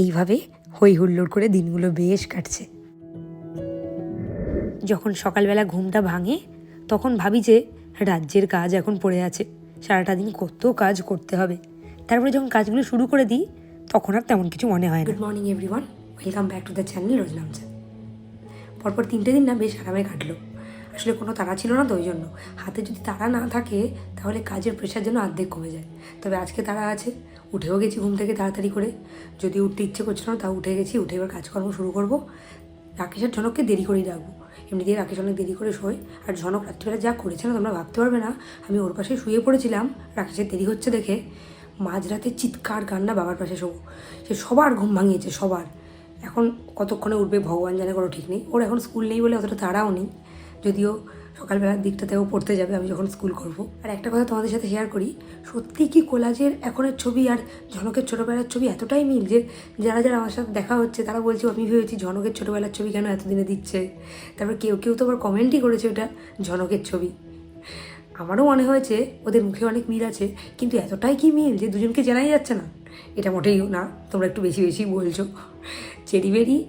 এইভাবে হই হুল্লোড় করে দিনগুলো বেশ কাটছে। যখন সকালবেলা ঘুমটা ভাঙে, তখন ভাবি যে রাজ্যের কাজ এখন পড়ে আছে, সারাটা দিন কত কাজ করতে হবে। তারপরে যখন কাজগুলো শুরু করে দিই, তখন আর তেমন কিছু মনে হয় না। Good morning everyone welcome back to the channel রোজ নামছে পরপর তিনটে দিন না, বেশ আরামে কাটলো। আসলে কোনো তাড়া ছিল না তো, ওই জন্য। হাতে যদি তাড়া না থাকে, তাহলে কাজের প্রেশার যেন অর্ধেক কমে যায়। তবে আজকে তারা আছে। উঠেও গেছি ঘুম থেকে তাড়াতাড়ি করে। যদি উঠতে ইচ্ছে করছিল না, তাও উঠে গেছি। উঠে এবার কাজকর্ম শুরু করব। রাকেশের ঝনককে দেরি করেই রাখব এমনিতেই রাকেশ অনেক দেরি করে শোয়। আর ঝনক রাত্রিবেলা যা করেছে না, তোমরা ভাবতে পারবে না। আমি ওর পাশে শুয়ে পড়েছিলাম। রাকেশের দেরি হচ্ছে দেখে মাঝরাতে চিৎকার কান্না বাবার পাশে শোবো। সে সবার ঘুম ভাঙিয়েছে, সবার। এখন কতক্ষণে উঠবে, ভগবান জানে কোনো ঠিক নেই। ওর এখন স্কুল নেই বলে অতটা তাড়াও নেই। যদিও সকালবেলার দিকটাতেও পড়তে যাবে, আমি যখন স্কুল করব। আর একটা কথা তোমাদের সাথে শেয়ার করি, সত্যি কি কোলাজের এখনের ছবি আর ঝনকের ছোটোবেলার ছবি এতটাই মিল যে যারা যারা আমার সাথে দেখা হচ্ছে, তারা বলছে, আমি ভেবেছি ঝনকের ছোটোবেলার ছবি কেন এতদিনে দিচ্ছে? তারপর কেউ কেউ তো আবার কমেন্টই করেছে ওটা, ঝনকের ছবি। আমারও মনে হয়েছে, ওদের মুখে অনেক মিল আছে, কিন্তু এতটাই কি মিল যে দুজনকে জানাই যাচ্ছে না? এটা মোটেই না, তোমরা একটু বেশি বেশি বলছো। চেরিবেরি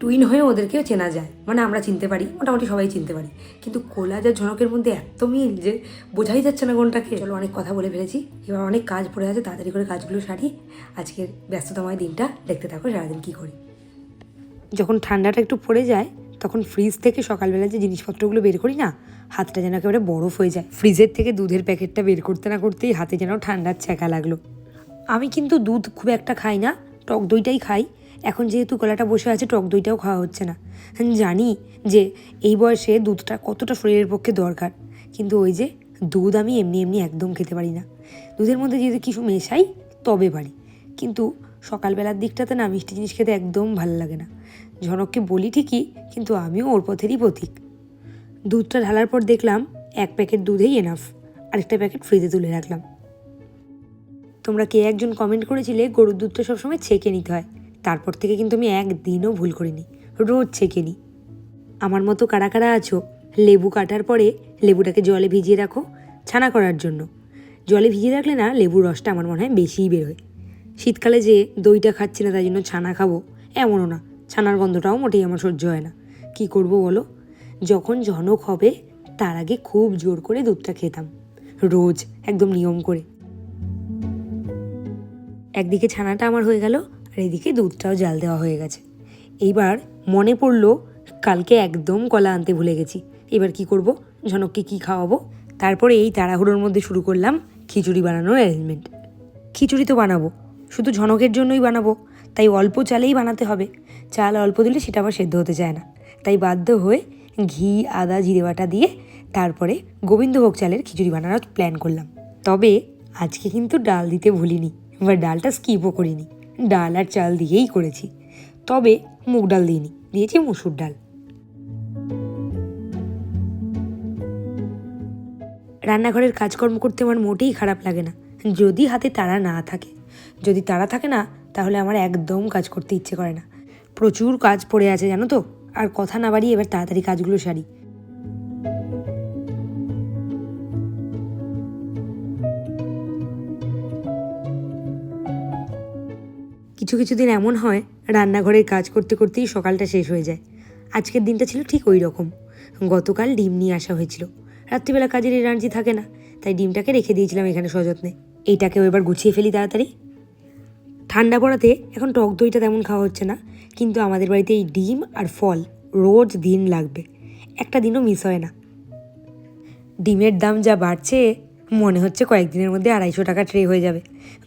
টুইন হয়ে ওদেরকেও চেনা যায়। মানে আমরা চিনতে পারি, মোটামুটি সবাই চিনতে পারি। কিন্তু কোলাজ আর ঝনকের মধ্যে এত মিল যে বোঝাই যাচ্ছে না কোনটাকে। চলো অনেক কথা বলে ফেলেছি। এবার অনেক কাজ পড়ে আছে, তাড়াতাড়ি করে কাজগুলো সারি। আজকের ব্যস্ততময় দিনটা দেখতে থাকো, সারাদিন কী করি। যখন ঠান্ডাটা একটু পড়ে যায়, তখন ফ্রিজ থেকে সকালবেলা যে জিনিসপত্রগুলো বের করি না, হাতটা যেন একেবারে বরফ হয়ে যায়। ফ্রিজের থেকে দুধের প্যাকেটটা বের করতে না করতেই হাতে যেন ঠান্ডার ছ্যাঁকা লাগল। আমি কিন্তু দুধ খুব একটা খাই না, টক দইটাই খাই। এখন যেহেতু গলাটা বসে আছে, টক দইটাও খাওয়া হচ্ছে না। জানি যে এই বয়সে দুধটা কতটা শরীরের পক্ষে দরকার, কিন্তু ওই যে দুধ আমি এমনি এমনি একদম খেতে পারি না। দুধের মধ্যে যদি কিছু মেশাই, তবে পারি। কিন্তু সকালবেলার দিকটাতে না মিষ্টি জিনিস খেতে একদম ভালো লাগে না। ঝনককে বলি ঠিকই, কিন্তু আমিও ওর পথেরই পথিক দুধটা ঢালার পর দেখলাম এক প্যাকেট দুধেই এনাফ আরেকটা প্যাকেট ফ্রিজে তুলে রাখলাম। তোমরা কে একজন কমেন্ট করেছিলে, গরুর দুধটা সবসময় ছেঁকে নিতে হয়। তারপর থেকে কিন্তু আমি একদিনও ভুল করিনি, রোজ ছেঁকে নিই আমার মতো কারা কারা আছো, লেবু কাটার পরে লেবুটাকে জলে ভিজিয়ে রাখো, ছানা করার জন্য। জলে ভিজিয়ে রাখলে না লেবুর রসটা আমার মনে হয় বেশিই বেরোয় শীতকালে যে দইটা খাচ্ছি না তাই জন্য ছানা খাব, এমনও না, ছানার গন্ধটাও মোটেই আমার সহ্য হয় না। কি করব বলো? যখন জনক হবে, তার আগে খুব জোর করে দুধটা খেতাম রোজ, একদম নিয়ম করে। একদিকে ছানাটা আমার হয়ে গেল আর এদিকে দুধটাও জাল দেওয়া হয়ে গেছে। এইবার মনে পড়ল, কালকে একদম কলা আনতে ভুলে গেছি। এবার কি করব? ঝনককে কি খাওয়াবো? তারপরে এই তাড়াহুড়োর মধ্যে শুরু করলাম খিচুড়ি বানানোর অ্যারেঞ্জমেন্ট খিচুড়ি তো বানাবো, শুধু ঝনকের জন্যই বানাবো, তাই অল্প চালেই বানাতে হবে। চাল অল্প দিলে সেটা আবার সেদ্ধ হতে চায় না। তাই বাধ্য হয়ে ঘি, আদা, জিরে বাটা দিয়ে তারপরে গোবিন্দভোগ চালের খিচুড়ি বানানোর প্ল্যান করলাম। তবে আজকে কিন্তু ডাল দিতে ভুলিনি বা ডালটা স্কিপও করিনি। ডাল আর চাল দিয়েই করেছি। তবে মুগ ডাল দিইনি, দিয়েছি মুসুর ডাল। রান্নাঘরের কাজকর্ম করতে আমার মোটেই খারাপ লাগে না। যদি হাতে তারা না থাকে, যদি তারা থাকে না, তাহলে আমার একদম কাজ করতে ইচ্ছে করে না। প্রচুর কাজ পড়ে আছে জানো তো? আর কথা না বাড়িয়ে এবার তাড়াতাড়ি কাজগুলো সারি। কিছু কিছু দিন এমন হয়, রান্নাঘরের কাজ করতে করতেই সকালটা শেষ হয়ে যায়। আজকের দিনটা ছিল ঠিক ওই রকম। গতকাল ডিম নিয়ে আসা হয়েছিল। রাত্রিবেলা কাজের এনার্জি থাকে না, তাই ডিমটাকে রেখে দিয়েছিলাম এখানে সযত্নে। এইটাকেও এবার গুছিয়ে ফেলি তাড়াতাড়ি। ঠান্ডা পড়াতে এখন টক দইটা তেমন খাওয়া হচ্ছে না, কিন্তু আমাদের বাড়িতে এই ডিম আর ফল রোজ দিন লাগবে। একটা দিনও মিস হয় না। ডিমের দাম যা বাড়ছে, মনে হচ্ছে কয়েকদিনের মধ্যে আড়াইশো টাকা ট্রে হয়ে যাবে।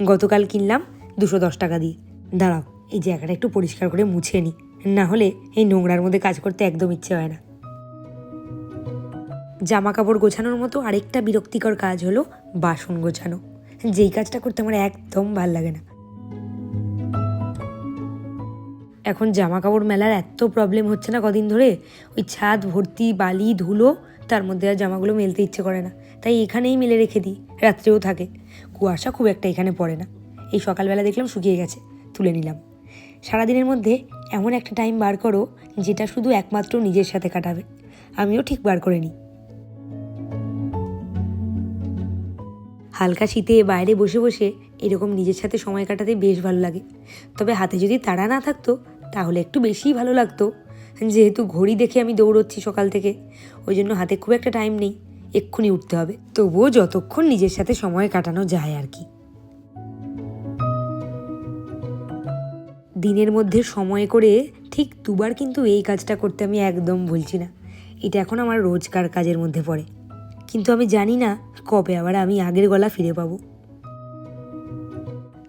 গতকাল কিনলাম দুশো দশ টাকা দিয়ে। দাঁড়াও, এই জায়গাটা একটু পরিষ্কার করে মুছে নিই না হলে এই নোংরার মধ্যে কাজ করতে একদম ইচ্ছে হয় না। জামা কাপড় গোছানোর মতো আরেকটা বিরক্তিকর কাজ হলো বাসন গোছানো। যেই কাজটা করতে আমার একদম ভালো লাগে না। এখন জামা কাপড় মেলার এত প্রবলেম হচ্ছে না কদিন ধরে? ওই ছাদ, ভর্তি, বালি, ধুলো, তার মধ্যে আর জামাগুলো মেলতে ইচ্ছে করে না। তাই এখানেই মেলে রেখে দিই, রাত্রেও থাকে। কুয়াশা খুব একটা এখানে পড়ে না। এই সকালবেলা দেখলাম শুকিয়ে গেছে। তুলে নিলাম। সারাদিনের মধ্যে এমন একটা টাইম বার করো, যেটা শুধু একমাত্র নিজের সাথে কাটাবে। আমিও ঠিক বার করে নিই। হালকা শীতে বাইরে বসে বসে এরকম নিজের সাথে সময় কাটাতে বেশ ভালো লাগে। তবে হাতে যদি তাড়া না থাকতো, তাহলে একটু বেশিই ভালো লাগতো। যেহেতু ঘড়ি দেখে আমি দৌড়চ্ছি সকাল থেকে, ওই জন্য হাতে খুব একটা টাইম নেই। এক্ষুনি উঠতে হবে। তবুও যতক্ষণ নিজের সাথে সময় কাটানো যায় আর কি। দিনের মধ্যে সময় করে ঠিক দুবার কিন্তু এই কাজটা করতে আমি একদম ভুলছি না। এটা এখন আমার রোজকার কাজের মধ্যে পড়ে। কিন্তু আমি জানি না কবে আবার আমি আগের গলা ফিরে পাবো।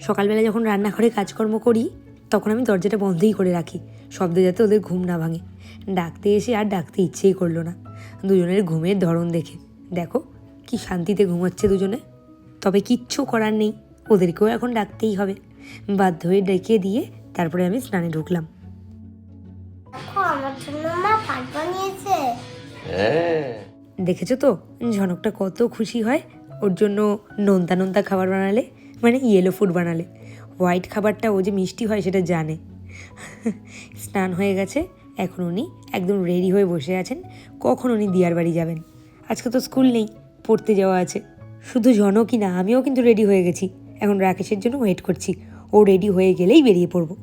সকালবেলা যখন রান্নাঘরে কাজকর্ম করি, তখন আমি দরজাটা বন্ধই করে রাখি, শব্দে যাতে ওদের ঘুম না ভাঙে। ডাকতে এসে আর ডাকতে ইচ্ছেই করল না। দুজনের ঘুমের ধরন দেখে। দেখো, কি শান্তিতে ঘুমাচ্ছে দুজনে। তবে কিচ্ছু করার নেই, ওদেরকেও এখন ডাকতেই হবে। বাধ্য হয়ে ডেকে দিয়ে তারপরে আমি স্নানে ঢুকলাম। আমার জন্য মা ভাত বানিয়েছে। হ্যাঁ। দেখেছ তো? ঝনকটা কত খুশি হয়। ওর জন্য নোনতা নোনতা খাবার বানালে মানে ইয়েলো ফুড বানালে। হোয়াইট খাবারটা ও যে মিষ্টি হয় সেটা জানে। স্নান হয়ে গেছে। এখন উনি একদম রেডি হয়ে বসে আছেন। কখন উনি দিয়ার বাড়ি যাবেন? আজকে তো স্কুল নেই পড়তে যাওয়া আছে। শুধু জনকই না আমিও কিন্তু রেডি হয়ে গেছি। এখন রাকেশের জন্য ওয়েট করছি। ও রেডি হয়ে গেলেই বেরিয়ে পড়ব।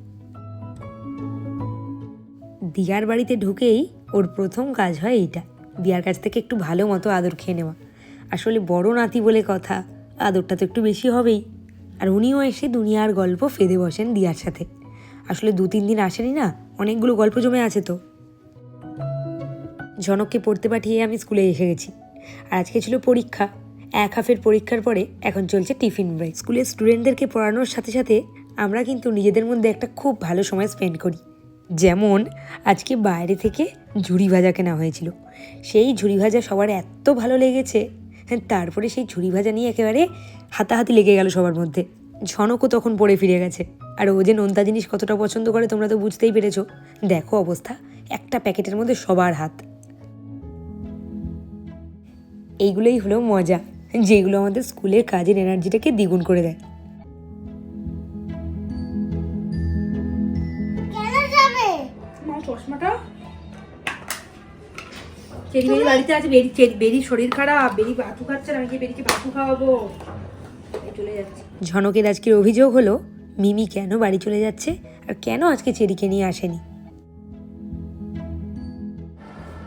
দিয়ার বাড়িতে ঢুকেই ওর প্রথম কাজ হয় এইটা, দিয়ার কাছ থেকে একটু ভালো মতো আদর খেয়ে নেওয়া। আসলে বড় নাতি বলে কথা, আদরটা তো একটু বেশি হবেই। আর উনিও এসে দুনিয়ার গল্প ফেদে বসেন দিয়ার সাথে। আসলে দু তিন দিন আসেনি না, অনেকগুলো গল্প জমে আছে তো। জনককে পড়তে পাঠিয়ে আমি স্কুলে এসে গেছি। আর আজকে ছিল পরীক্ষা এক হাফের পরীক্ষার পরে এখন চলছে টিফিন ব্রেক। স্কুলের স্টুডেন্টদেরকে পড়ানোর সাথে সাথে আমরা কিন্তু নিজেদের মধ্যে একটা খুব ভালো সময় স্পেন্ড করি। যেমন আজকে বাইরে থেকে ঝুড়ি ভাজা কেনা হয়েছিল। সেই ঝুড়ি ভাজা সবার এত ভালো লেগেছে হ্যাঁ, তারপরে সেই ঝুড়ি ভাজা নিয়ে একেবারে হাতাহাতি লেগে গেল সবার মধ্যে। ঝনকও তখন পড়ে ফিরে গেছে। আর ও যে নোনতা জিনিস কতটা পছন্দ করে তোমরা তো বুঝতেই পেরেছ। দেখো অবস্থা একটা প্যাকেটের মধ্যে সবার হাত। এইগুলোই হলো মজা। যেগুলো আমাদের স্কুলের কাজের এনার্জিটাকে দ্বিগুণ করে দেয়। কেন যাবে? মা চশমাটা? চেরি বেরি বাড়িতে আছে বেরি শরীর খারাপ বেরি বাতু খাচ্ছে না আমি বেরিকে বাতু খাওয়াবো। চলে যাচ্ছি। ঝনকের আজকের অভিযোগ হলো মিমি কেন বাড়ি চলে যাচ্ছে? আর কেন আজকে চেরিকে নিয়ে আসেনি?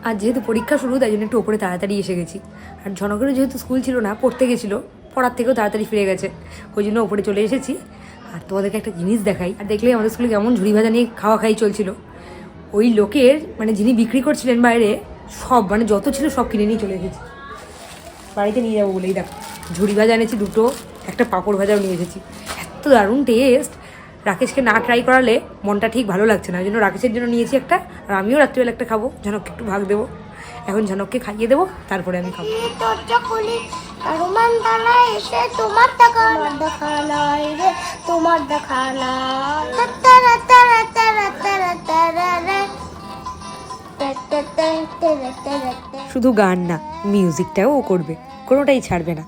আর যেহেতু পরীক্ষা শুরু, তাই জন্য একটু ওপরে তাড়াতাড়ি এসে গেছি। আর ঝনকেরও যেহেতু স্কুল ছিল না, পড়তে গেছিল, পড়ার থেকেও তাড়াতাড়ি ফিরে গেছে। ওই জন্য ওপরে চলে এসেছি। আর তোমাদেরকে একটা জিনিস দেখাই। আর দেখলেই আমাদের স্কুলে কেমন ঝুড়ি ভাজা নিয়ে খাওয়া খাই চলছিল। ওই লোকের মানে যিনি বিক্রি করছিলেন বাইরে, সব মানে যত ছিল সব কিনে নিয়ে চলে এসেছি বাড়িতে নিয়ে যাব বলেই দেখো। ঝুড়ি ভাজা এনেছি দুটো, একটা পাঁপড় ভাজাও নিয়ে এসেছি। এত দারুণ টেস্ট রাকেশকে না ট্রাই করালে মনটা ঠিক ভালো লাগছে না ওই জন্য রাকেশের জন্য নিয়েছি একটা আর আমিও রাত্রিবেলা একটা খাব ঝনককে একটু ভাগ দেবো এখন ঝনককে খাইয়ে দেবো তারপরে আমি খাব এসে তোমার দেখা দেখা নাই রে তোমার দেখা শুধু গান না মিউজিকটাও ও করবে কোনোটাই ছাড়বে না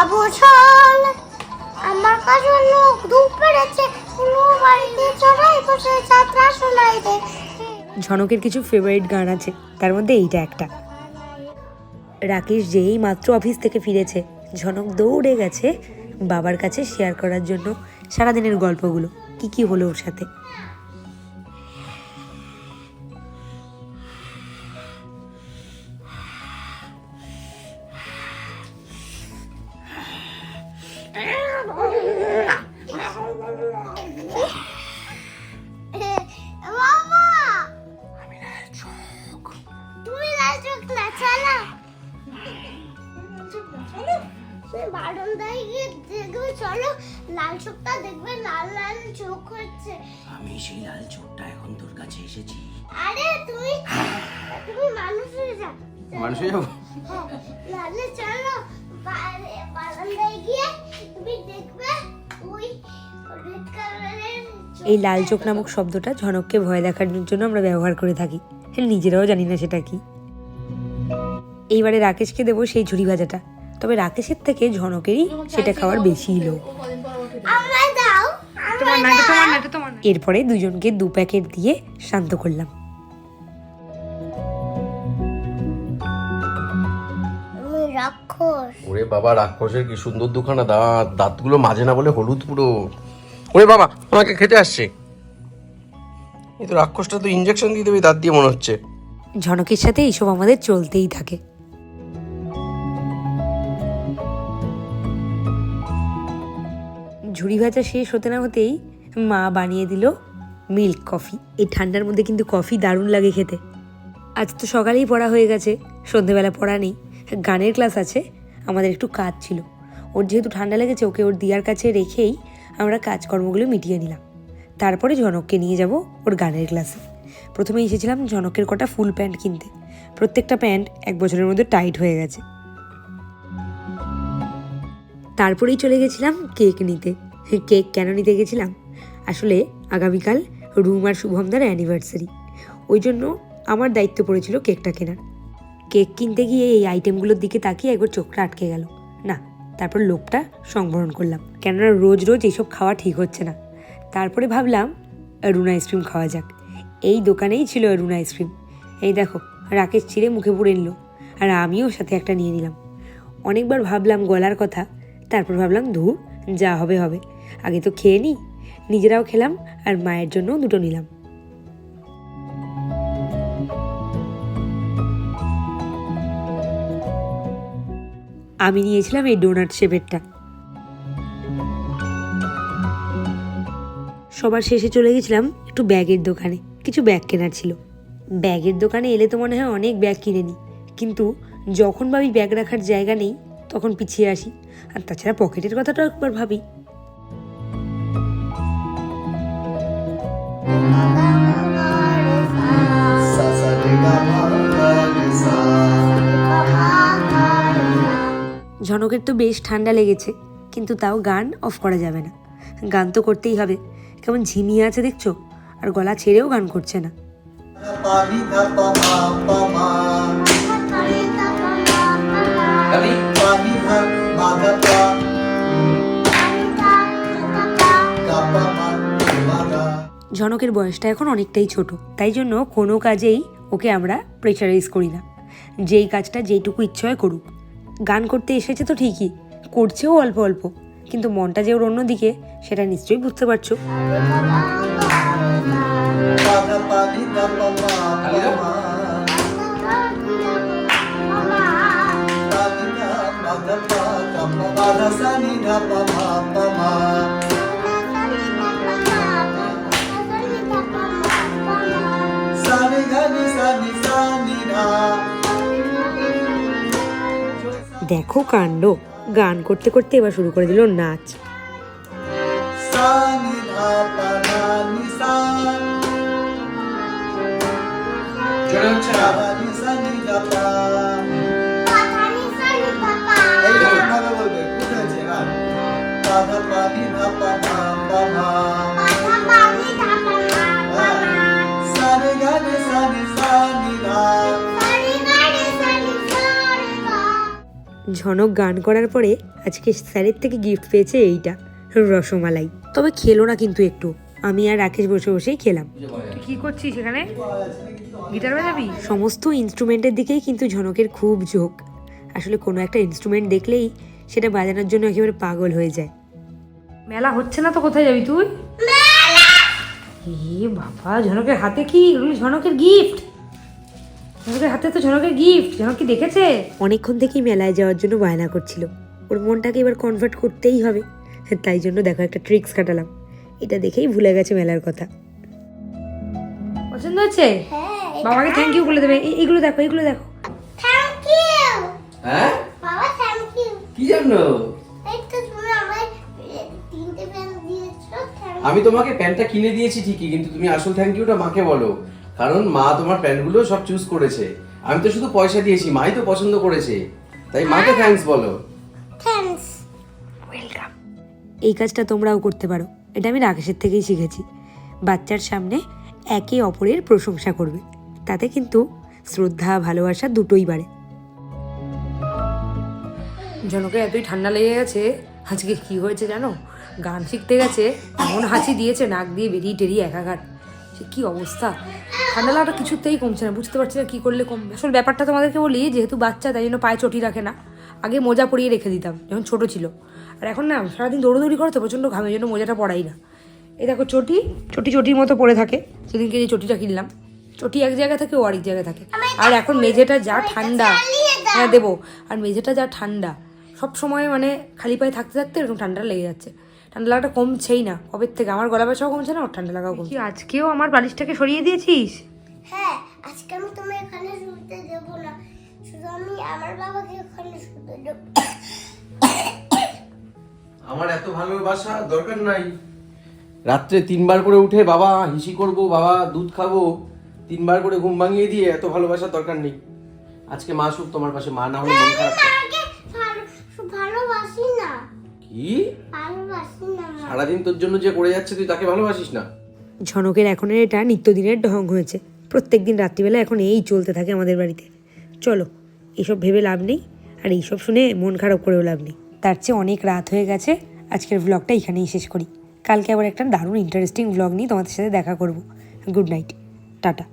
আবু চল আমার কাছে লোক বাড়িতে চড়াই বসে যাত্রা শোনাই দে ঝনকের কিছু ফেভারিট গান আছে, তার মধ্যে এইটা একটা। রাকেশ যেই মাত্র অফিস থেকে ফিরেছে, ঝনক দৌড়ে গেছে বাবার কাছে শেয়ার করার জন্য সারাদিনের গল্পগুলো। কি কি হলো ওর সাথে? চালা। বারান্দায় গিয়ে দেখবে চলো লাল চোখটা দেখবে লাল লাল চোখ হচ্ছে। আমি সেই লাল চোখটা এখন তোর কাছে এসেছি। আরে তুমি তুমি মানুষ হয়ে যাও মানুষ হয়ে যাব? হ্যাঁ, লালে চলো বারান্দায় গিয়ে তুমি দেখবে ওই রেড কালারের এই লাল চোখ নামক শব্দটা ঝনককে ভয় দেখানোর জন্য আমরা ব্যবহার করে থাকি। নিজেরাও জানি না সেটা কি। এইবারে রাকেশকে দেবো সেই ঝুড়ি ভাজাটা। তবে রাকেশের থেকে ঝনকেরই সেটা খাওয়ার বেশি লোক এরপরে দুজনকে দু প্যাকেট দিয়ে শান্ত করলাম। রাক্ষস। ওরে বাবা রাক্ষসের কি সুন্দর দুখানা দাঁত। দাঁতগুলো মাঝে না বলে হলুদ পুরো। ওরে বাবা আমাকে খেতে আসছে। এই তো রাক্ষসটা তো ইঞ্জেকশন দিয়ে দেবে দাঁত দিয়ে মনে হচ্ছে। ঝনকের সাথে এইসব আমাদের চলতেই থাকে। ঝুড়ি ভাজা শেষ হতে না হতেই মা বানিয়ে দিল মিল্ক কফি। এই ঠান্ডার মধ্যে কিন্তু কফি দারুণ লাগে খেতে। আজ তো সকালেই পড়া হয়ে গেছে, সন্ধেবেলা পড়া নেই। গানের ক্লাস আছে, আমাদের একটু কাজ ছিল। ওর যেহেতু ঠান্ডা লেগেছে, ওকে ওর দিয়ার কাছে রেখেই আমরা কাজকর্মগুলো মিটিয়ে নিলাম। তারপরে ঝনককে নিয়ে যাব ওর গানের ক্লাসে। প্রথমে এসেছিলাম ঝনকের কটা ফুল প্যান্ট কিনতে। প্রত্যেকটা প্যান্ট এক বছরের মধ্যে টাইট হয়ে গেছে। তারপরেই চলে গেছিলাম কেক নিতে। কেক কেন নিতে গেছিলাম? আসলে আগামীকাল রুম আর শুভমদার অ্যানিভার্সারি ওই জন্য আমার দায়িত্ব পড়েছিল কেকটা কেনার। কেক কিনতে গিয়ে এই আইটেমগুলোর দিকে তাকিয়ে একবার চোখটা আটকে গেল। না, তারপর লোভটা সংবরণ করলাম। কেননা রোজ রোজ এইসব খাওয়া ঠিক হচ্ছে না। তারপরে ভাবলাম, রুনা আইসক্রিম খাওয়া যাক। এই দোকানেই ছিল রুনা আইসক্রিম এই দেখো, রাকেশ ছিঁড়ে মুখে পুড়ে নিল। আর আমিও সাথে একটা নিয়ে নিলাম। অনেকবার ভাবলাম গলার কথা তারপর ভাবলাম ধূর যা হবে হবে। আগে তো খেয়ে নিই নিজেরাও খেলাম আর মায়ের জন্যও দুটো নিলাম। আমি নিয়েছিলাম এই ডোনাট শেপেরটা। সবার শেষে চলে গেছিলাম একটু ব্যাগের দোকানে। কিছু ব্যাগ কেনার ছিল। ব্যাগের দোকানে এলে তো মনে হয় অনেক ব্যাগ কিনে নিই কিন্তু যখন ভাবি ব্যাগ রাখার জায়গা নেই তখন পিছিয়ে আসি। আর তাছাড়া পকেটের কথাটাও একবার ভাবি। ঝনকের তো বেশ ঠান্ডা লেগেছে, কিন্তু তাও গান অফ করা যাবে না। গান তো করতেই হবে। কেমন ঝিমিয়ে আছে দেখছ? আর গলা ছেড়েও গান করছে না। ঝনকের বয়সটা এখন অনেকটাই ছোট। তাই জন্য কোনো কাজেই ওকে আমরা প্রেশারাইজ করি না। যেই কাজটা যেইটুকু ইচ্ছে হয় করুক। গান করতে এসেছে তো ঠিকই, করছেও অল্প অল্প, কিন্তু মনটা যে ওর অন্যদিকে, সেটা নিশ্চয়ই বুঝতে পারছ। দেখো কাণ্ড। গান করতে করতে এবার শুরু করে দিল নাচ। চলে হচ্ছে না? ঝনক গান করার পরে আজকে স্যারের থেকে গিফট পেয়েছে এইটা রসমালাই। তবে খেলো না কিন্তু একটু। আমি আর রাকেশ বসে বসেই খেলাম। কি করছিস সেখানে গিটার বাজাবি? সমস্ত ইনস্ট্রুমেন্টের দিকেই কিন্তু ঝনকের খুব ঝোঁক। আসলে কোনো একটা ইনস্ট্রুমেন্ট দেখলেই সেটা বাজানোর জন্য একেবারে পাগল হয়ে যায়। মেলা হচ্ছে না তো কোথায় যাবি তুই? এ বাবা ঝনকের হাতে কি? এগুলো ঝনকের গিফট ঝনকের হাতে তো ঝনকের গিফট ঝনক কি দেখেছে? অনেকক্ষণ থেকেই মেলায় যাওয়ার জন্য বায়না করছিল। ওর মনটাকে এবার কনভার্ট করতেই হবে। তাই জন্য দেখো একটা ট্রিক্স কাটালাম। এটা দেখেই ভুলে গেছে মেলার কথা। পছন্দ হচ্ছে হ্যাঁ বাবাকে থ্যাংক ইউ বলে দেবে। এই- এইগুলো দেখো এইগুলো দেখো। থ্যাংক ইউ হ্যাঁ? বাবা থ্যাংক ইউ কি জন্য? এই তো তুমি আমায় এ, তিনটে পেন দিয়েছ থ্যাংক আমি তোমাকে প্যান্টটা কিনে দিয়েছি ঠিকই কিন্তু তুমি আসল থ্যাংক ইউটা মাকে বলো। কারণ মা তোমার প্যান্টগুলো সব চুজ করেছে। আমি তো শুধু পয়সা দিয়েছি মাই তো পছন্দ করেছে। তাই মাকে থ্যাঙ্কস বলো। থ্যাঙ্কস ওয়েলকাম এই কাজটা তোমরাও করতে পারো। এটা আমি রাকেশের থেকেই শিখেছি। বাচ্চার সামনে একে অপরের প্রশংসা করবে। তাতে কিন্তু শ্রদ্ধা ভালোবাসা দুটোই বাড়ে। জনকে এতই ঠান্ডা লেগে গেছে আজকে কি হয়েছে জানো? গান শিখতে গেছে এমন হাসি দিয়েছে নাক দিয়ে বেরিয়ে টেরিয়ে একাঘাট সে কি অবস্থা? ঠান্ডা লাগাটা কিছুতেই কমছে না, বুঝতে পারছি না কী করলে কমবে। আসলে ব্যাপারটা তোমাদেরকে বলি, যেহেতু বাচ্চা, তাই জন্য পায়ে চটি রাখে না। আগে মোজা পরিয়ে রেখে দিতাম, যখন ছোট ছিল। আর এখন না, সারাদিন দৌড়োদৌড়ি করে তো, প্রচণ্ড ঘামে জন্য মোজাটা পরাই না। এই দেখো চটি চটি চটির মতো পড়ে থাকে। সেদিনকে যে চটিটা কিনলাম, চটি এক জায়গায় থাকে, ও আরেক জায়গায় থাকে। আর এখন মেঝেটা যা ঠান্ডা হ্যাঁ দেবো। আর মেঝেটা যা ঠান্ডা, সব সময় মানে খালি পায়ে থাকতে থাকতে এরকম ঠান্ডা লেগে যাচ্ছে। ঠান্ডা লাগাটা কমছেই না। কবের থেকে? আমার গলা ব্যথাও কমছে না ওর ঠান্ডা লাগাও কমছে আজকেও আমার বালিশটাকে সরিয়ে দিয়েছিস? হ্যাঁ আজকে আমি তুমি এখানে শুতে দেবো না। শুধু আমি আমার বাবাকে এখানে শুতে দেবো। আমার এত ভালোবাসা দরকার নাই। রাত্রে তিনবার করে উঠে বাবা হিসি করব বাবা দুধ খাব তিনবার করে ঘুম ভাঙিয়ে দিয়ে এত ভালোবাসার দরকার নেই। আজকে মা সুখ তোমার পাশে মা না হলে মন খারাপ সারাদিন তোর জন্য যে করে যাচ্ছে, তুই তাকে ভালোবাসিস না? ঝনকের এখনের এটা নিত্যদিনের ঢং হয়েছে। প্রত্যেক দিন রাত্রিবেলা এখন এই চলতে থাকে আমাদের বাড়িতে। চলো, এসব ভেবে লাভ নেই, আর এইসব শুনে মন খারাপ করেও লাভ নেই। তার চেয়ে অনেক রাত হয়ে গেছে, আজকের ব্লগটা এখানেই শেষ করি। কালকে আবার একটা দারুণ ইন্টারেস্টিং ব্লগ নিয়ে তোমাদের সাথে দেখা করব। Good night tata.